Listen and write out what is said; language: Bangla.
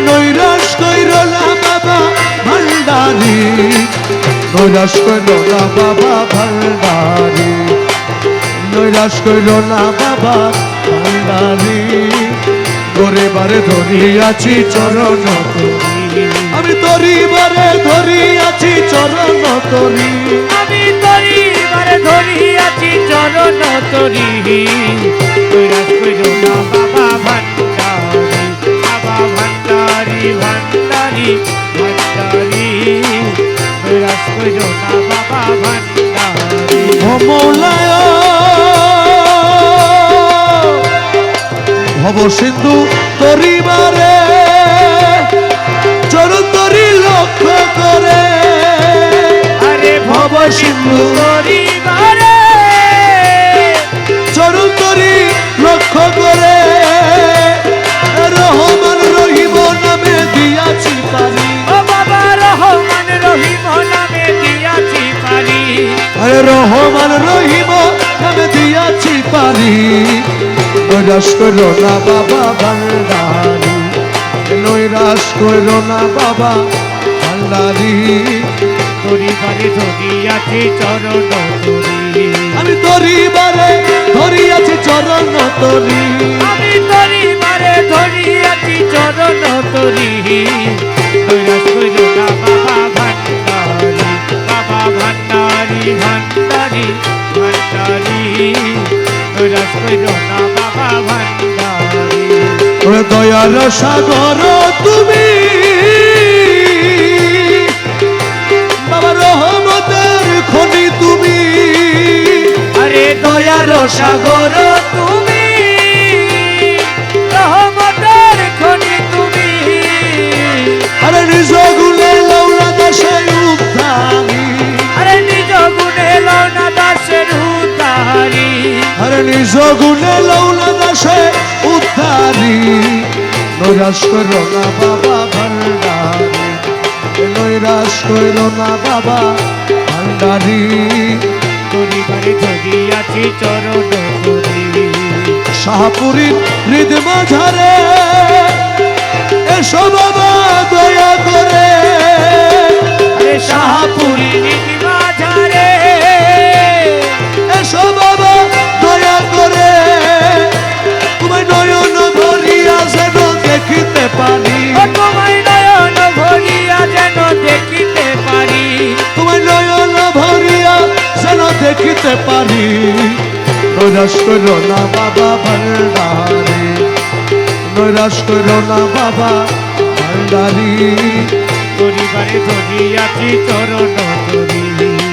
নৈরাশ কইর বাবা ভান্ডারি নৈরাশ কইর বাবা ভান্ডারি নৈরাশ কইর না বাবা ভান্ডারি গরে বারে ধরিয়াছি চরণ। আমি তরি বারে ধরিয়াছি চরণ তরি আমি তরি বারে ধরি আছি, চরণ তরি সিন্ধু তরিবারে। রহমান রহিম নামে দিয়াছি পারি নৈরাশ করল না বাবা ভান্ডারি নৈরাশ করল না বাবা ভান্ডারি। তরি বারে ধরিয়াছি চরণ তরি আমি তরি বারে ধরিয়াছি চরণ তরি আমি তরি বারে ধরিয়াছি চরণ তরি কৈলাস কইল না ভান্ডারি না বাবা ভান্ডারি। দয়াল সাগর তুমি বাবা রহমতের খনি তুমি। আরে দয়াল সাগর নিজ গুলে লৌলা দাসে উদ্ধারি। নৈরাশ করল না বাবা ভান্ডারি। নৈরাশ করল না বাবা ভান্ডারি। পরিবারে ধরিয়াছি চরণ করি শাহপুরীর হৃদ মাঝারে এসো বাবা। দেখিতে পারি। নৈরাশ করো না বাবা, ভান্ডারি। নৈরাশ করো না বাবা, ভান্ডারি। পরিবারে ধরিয়াছি চরণ করি